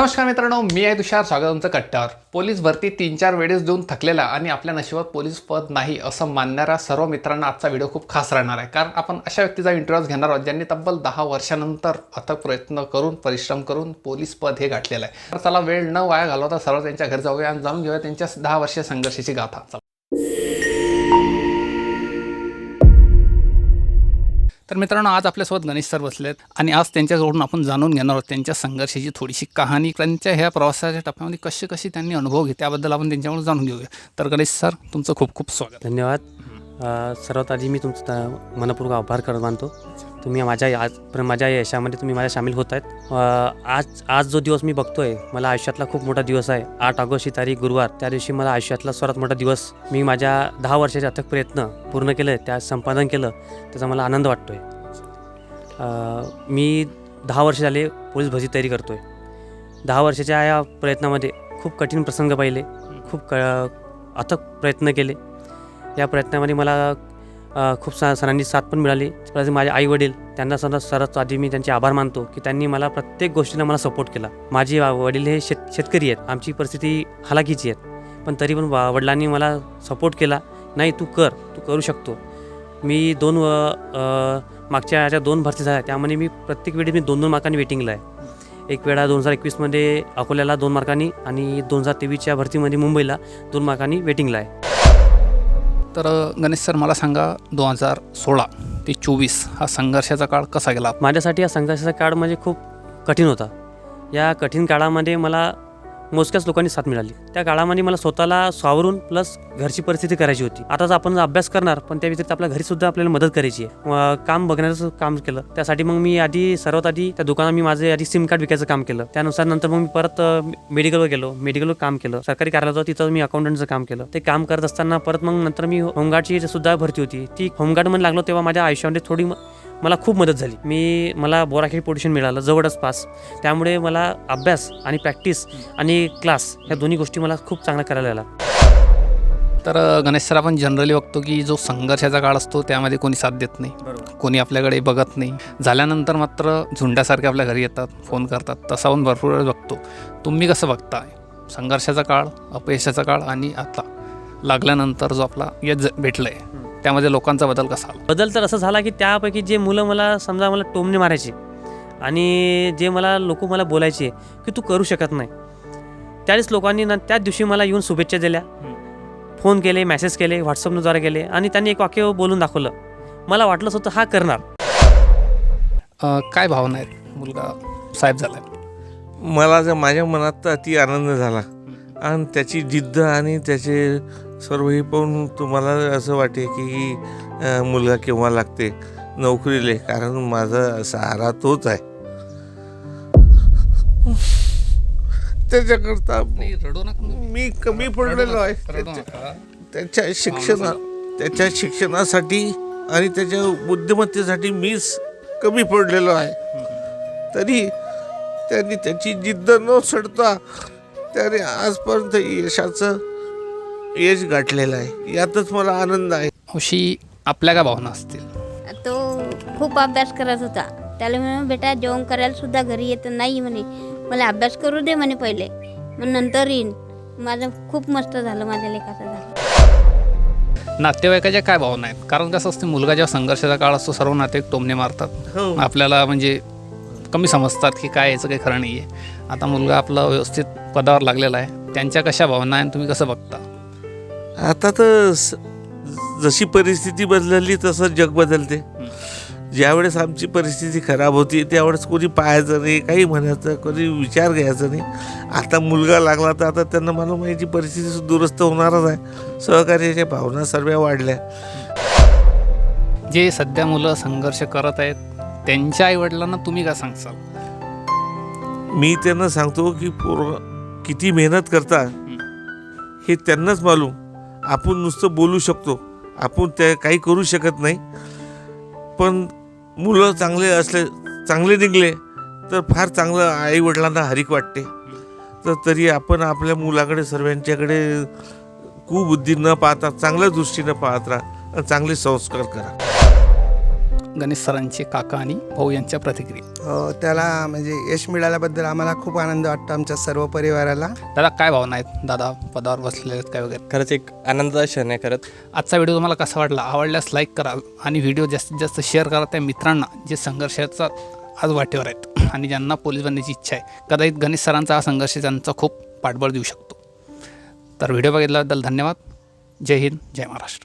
नमस्कार मित्रांनो मी आहे तुषार. स्वागत तुमचं कट्ट्यावर. पोलीस भरती तीन चार वेळेस देऊन थकलेला आणि आपल्या नशिबात पोलीस पद नाही असं मानणाऱ्या सर्व मित्रांना आजचा व्हिडिओ खूप खास राहणार आहे. कारण आपण अशा व्यक्तीचा इंटरव्ह्यूज घेणार आहोत ज्यांनी तब्बल दहा वर्षानंतर अथक प्रयत्न करून परिश्रम करून पोलीस पद हे गाठलेलं आहे. तर चला वेळ न वाया घालवता सर्व त्यांच्या घरी जाऊया आणि जाणून घेऊया त्यांच्या दहा वर्ष संघर्षाची गाथा. तर मित्रांनो आज आपल्यासोबत गणेश सर बसले आहेत आणि आज त्यांच्याकडून आपण जाणून घेणार आहोत त्यांच्या संघर्षाची थोडीशी कहाणी. त्यांच्या ह्या प्रवासाच्या टप्प्यामध्ये कसे कसे त्यांनी अनुभव घेतले त्याबद्दल आपण त्यांच्याकडून जाणून घेऊया. तर गणेश सर तुमचं खूप खूप स्वागत. धन्यवाद. सर्वात आधी मी तुमचं मनपूर्वक आभार करत मानतो. तुम्ही माझ्या आज प्र- माझ्या यशामध्ये तुम्ही माझ्या सामील होत आहेत आज आज जो दिवस मी बघतो आहे मला आयुष्यातला खूप मोठा दिवस आहे. आठ ऑगस्ट ही तारीख गुरुवार. त्या दिवशी मला आयुष्यातला सर्वात मोठा दिवस मी माझ्या दहा वर्षाचे अथक प्रयत्न पूर्ण केलं त्या संपादन केलं त्याचा मला आनंद वाटतो आहे मी दहा वर्ष झाले पोलीस भरती तयारी करतो आहे दहा वर्षाच्या या प्रयत्नामध्ये खूप कठीण प्रसंग पाहिले खूप क अथक प्रयत्न केले. या प्रयत्नामध्ये मला खूप सा सरांनी साथ पण मिळाली. माझे आई वडील त्यांना सुद्धा सरच आधी मी त्यांचे आभार मानतो की त्यांनी मला प्रत्येक गोष्टीला मला सपोर्ट केला. माझे वडील हे शेत शेतकरी आहेत. आमची परिस्थिती हलाखीची आहेत पण तरी पण वडिलांनी मला सपोर्ट केला. नाही तू कर. तू करू शकतो. मी दोन व मागच्या ज्या दोन भरती झाल्या. त्यामध्ये मी प्रत्येक वेळी मी दोन दोन मार्कांनी वेटिंगला आहे. एक वेळा दोन हजार एकवीसमध्ये अकोल्याला दोन मार्कांनी आणि दोन हजार तेवीसच्या भरतीमध्ये मुंबईला दोन मार्कांनी वेटिंगला आहे. तर गणेश सर मला सांगा दोन हजार सोळा ते चोवीस हा संघर्षाचा काळ कसा गेला? माझ्यासाठी हा संघर्षाचा काळ म्हणजे खूप कठीण होता. या कठीण काळामध्ये मला मोजक्याच लोकांनी साथ मिळाली. त्या काळामध्ये मला स्वतःला स्वावरून प्लस घरची परिस्थिती करायची होती. आताच आपण अभ्यास करणार पण त्या व्यतिरिक्त आपल्या घरी सुद्धा आपल्याला मदत करायची आहे. काम बघण्याचं काम केलं. त्यासाठी मग मी आधी सर्वात आधी त्या दुकानात मी माझे आधी सिम कार्ड विकायचं काम केलं. त्यानुसार नंतर मग मी परत मेडिकलवर गेलो. मेडिकलवर काम केलं. सरकारी कार्यालयात होतं, तिथं मी अकाउंटंटचं काम केलं. ते काम करत असताना परत मग नंतर मी होमगार्डची सुद्धा भरती होती. ती होमगार्डमध्ये लागलो तेव्हा माझ्या आयुष्यामध्ये थोडी मला खूप मदत झाली. मी मला बोराखेड पोटिशन मिळालं जवळच पास. त्यामुळे मला अभ्यास आणि प्रॅक्टिस आणि क्लास ह्या दोन्ही गोष्टी मला खूप चांगल्या करायला आल्या तर गणेश सर आपण जनरली बघतो की जो संघर्षाचा काळ असतो त्यामध्ये कोणी साथ देत नाही. कोणी आपल्याकडे बघत नाही. झाल्यानंतर मात्र झुंड्यासारखे आपल्या घरी येतात फोन करतात. तसा पण भरपूर वेळेस बघतो. तुम्ही कसं बघताय? संघर्षाचा काळ अपयशाचा काळ आणि आता लागल्यानंतर जो आपला यश ज- भेटलंय त्यामध्ये लोकांचा बदल कसा आला? बदल तर असं झाला की त्यापैकी जे मुलं मला समजा मला टोमणे मारायचे आणि जे मला लोक मला बोलायचे की तू करू शकत नाही त्याच लोकांनी ना त्याच दिवशी मला येऊन शुभेच्छा दिल्या. फोन केले मेसेज केले व्हॉट्सअपद्वारे केले आणि त्यांनी एक वाक्य बोलून दाखवलं. मला वाटलंच होतं हा करणार. काय भावना आहेत? मुलगा साहेब झालाय. मला तर माझ्या मनात तर अति आनंद झाला. आणि त्याची जिद्द आणि त्याचे सर्व हे पाहून तुम्हाला असं वाटे की मुलगा केव्हा लागते? नोकरीले कारण माझा सहारा तोच आहे. त्याच्याकरता मी कमी पडलेलो आहे. त्याच्या शिक्षणा त्याच्या शिक्षणासाठी आणि त्याच्या बुद्धिमत्तेसाठी मीच कमी पडलेलो आहे. तरी त्यांनी त्याची जिद्द न सोडता त्याने आजपर्यंत यशाचं यश गाठलेलं आहे. यातच मला आनंद आहे. अशी आपल्या काय भावना असतील? तो खूप अभ्यास करत होता. त्याला म्हणे बेटा जेवण करायला सुद्धा घरी येत नाही म्हणे. मला अभ्यास करू दे म्हणे पहिले. मग नंतर येईन. माझं खूप मस्त झालं माझ्या लेखाचं झालं. नातेवाईकाच्या काय भावना आहेत? कारण कसं असते मुलगा जेव्हा संघर्षाचा काळ असतो सर्व नातेवाईक टोमणे मारतात. हो. आपल्याला म्हणजे कमी समजतात की काय याचं काही खरं नाही आहे आता मुलगा आपला व्यवस्थित पदावर लागलेला आहे. त्यांच्या कशा भावना आहे आणि तुम्ही कसं बघता? आता तर जशी परिस्थिती बदलली तसं जग बदलते. ज्यावेळेस आमची परिस्थिती खराब होती त्यावेळेस कोणी पाहायचं नाही काही म्हणायचं कोणी विचार घ्यायचा नाही. आता मुलगा लागला तर आता त्यांना मला माहिती परिस्थिती दुरुस्त होणारच आहे. सहकार्याच्या भावना सर्व वाढल्या. जे सध्या मुलं संघर्ष करत आहेत त्यांच्या आईवडिलांना तुम्ही काय सांगसाल? मी त्यांना सांगतो की पोर किती मेहनत करता हे त्यांनाच मालूम. आपण नुसतं बोलू शकतो. आपण ते काही करू शकत नाही. पण मुलं चांगले असले चांगले निघले तर फार चांगलं आईवडिलांना हरिक वाटते. तर तरी आपण आपल्या मुलाकडे सर्वांच्याकडे कुबुद्धी न पाहता चांगल्या दृष्टीनं पाहत राहा आणि चांगले संस्कार करा. गणेश सरांचे काका आणि भाऊ यांच्या प्रतिक्रिया. हो त्याला म्हणजे यश मिळाल्याबद्दल आम्हाला खूप आनंद वाटतो आमच्या सर्व परिवाराला. दादा काय भावना आहेत? दादा पदावर बसलेले आहेत काय वगैरे? खरंच एक आनंदाचा क्षण आहे खरंच. आजचा व्हिडिओ तुम्हाला कसा वाटला? आवडल्यास लाईक करा आणि व्हिडिओ जास्तीत जास्त शेअर करा. त्या मित्रांना जे संघर्षाचा आज वाटेवर आहेत आणि ज्यांना पोलीस बनण्याची इच्छा आहे कदाचित गणेश सरांचा हा संघर्ष त्यांचा खूप पाठबळ देऊ शकतो. तर व्हिडिओ बघितल्याबद्दल धन्यवाद. जय हिंद जय महाराष्ट्र.